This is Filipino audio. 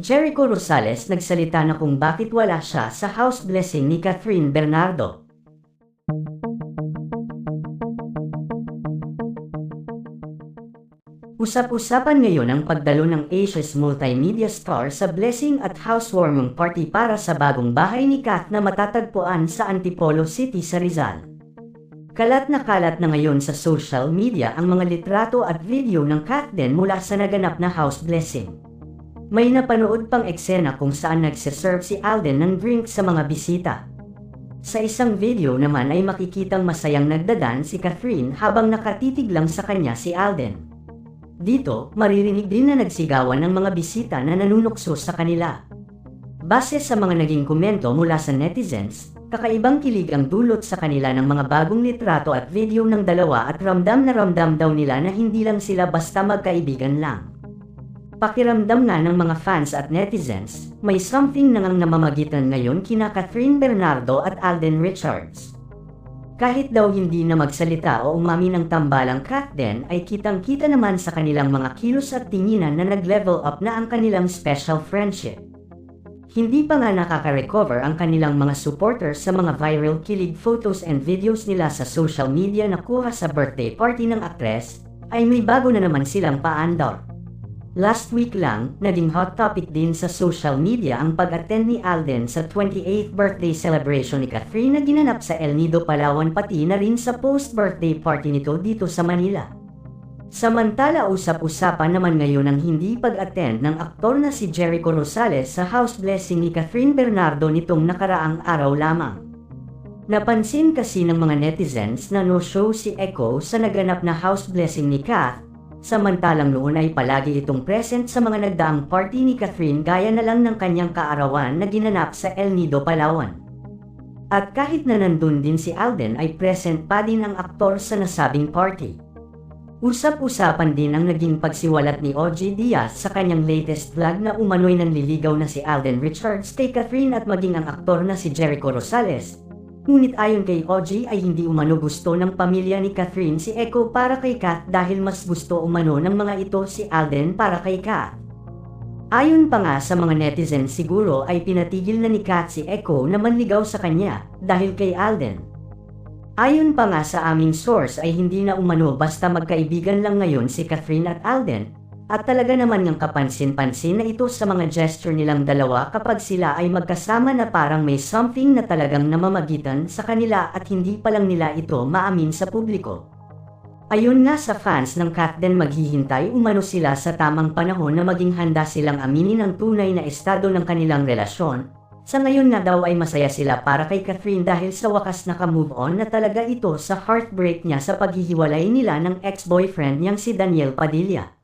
Jericho Rosales nagsalita na kung bakit wala siya sa house blessing ni Catherine Bernardo. Usap-usapan ngayon ang pagdalo ng Asia's multimedia star sa blessing at housewarming party para sa bagong bahay ni Kat na matatagpuan sa Antipolo City sa Rizal. Kalat na kalat na ngayon sa social media ang mga litrato at video ng Kat din mula sa naganap na house blessing. May napanood pang eksena kung saan nagsiserve si Alden ng drink sa mga bisita. Sa isang video naman ay makikitang masayang nagdadan si Catherine habang nakatitig lang sa kanya si Alden. Dito, maririnig din na nagsigawan ng mga bisita na nanunukso sa kanila. Base sa mga naging komento mula sa netizens, kakaibang kilig ang dulot sa kanila ng mga bagong litrato at video ng dalawa at ramdam na ramdam daw nila na hindi lang sila basta magkaibigan lang. Pakiramdam nga ng mga fans at netizens, may something nang namamagitan ngayon kina Catherine Bernardo at Alden Richards. Kahit daw hindi na magsalita o umami ng tambalang Kat ay kitang-kita naman sa kanilang mga kilos at tinginan na nag-level up na ang kanilang special friendship. Hindi pa nga nakaka-recover ang kanilang mga supporters sa mga viral kilig photos and videos nila sa social media na kuha sa birthday party ng aktres, ay may bago na naman silang paandar. Last week lang, naging hot topic din sa social media ang pag-attend ni Alden sa 28th birthday celebration ni Catherine na ginanap sa El Nido, Palawan pati na rin sa post-birthday party nito dito sa Manila. Samantala usap-usapan naman ngayon ang hindi pag-attend ng aktor na si Jericho Rosales sa house blessing ni Catherine Bernardo nitong nakaraang araw lamang. Napansin kasi ng mga netizens na no-show si Echo sa naganap na house blessing ni Kath Samantalang noon ay palagi itong present sa mga nagdaang party ni Catherine gaya na lang ng kanyang kaarawan na ginanap sa El Nido, Palawan. At kahit na nandun din si Alden ay present pa din ang aktor sa nasabing party. Usap-usapan din ang naging pagsiwalat ni OG Diaz sa kanyang latest vlog na umano'y nanliligaw na si Alden Richards kay Catherine at maging ang aktor na si Jericho Rosales Ngunit ayon kay OG ay hindi umano gusto ng pamilya ni Catherine si Echo para kay Kat dahil mas gusto umano ng mga ito si Alden para kay Kat. Ayon pa nga sa mga netizens siguro ay pinatigil na ni Kat si Echo na manligaw sa kanya dahil kay Alden. Ayon pa nga sa aming source ay hindi na umano basta magkaibigan lang ngayon si Catherine at Alden at talaga naman ng kapansin-pansin na ito sa mga gesture nilang dalawa kapag sila ay magkasama na parang may something na talagang namamagitan sa kanila at hindi pa lang nila ito maamin sa publiko. Ayun nga sa fans ng Kat din maghihintay umano sila sa tamang panahon na maging handa silang aminin ang tunay na estado ng kanilang relasyon. Sa ngayon na daw ay masaya sila para kay Catherine dahil sa wakas naka-move on na talaga ito sa heartbreak niya sa paghihiwalay nila ng ex-boyfriend niyang si Daniel Padilla.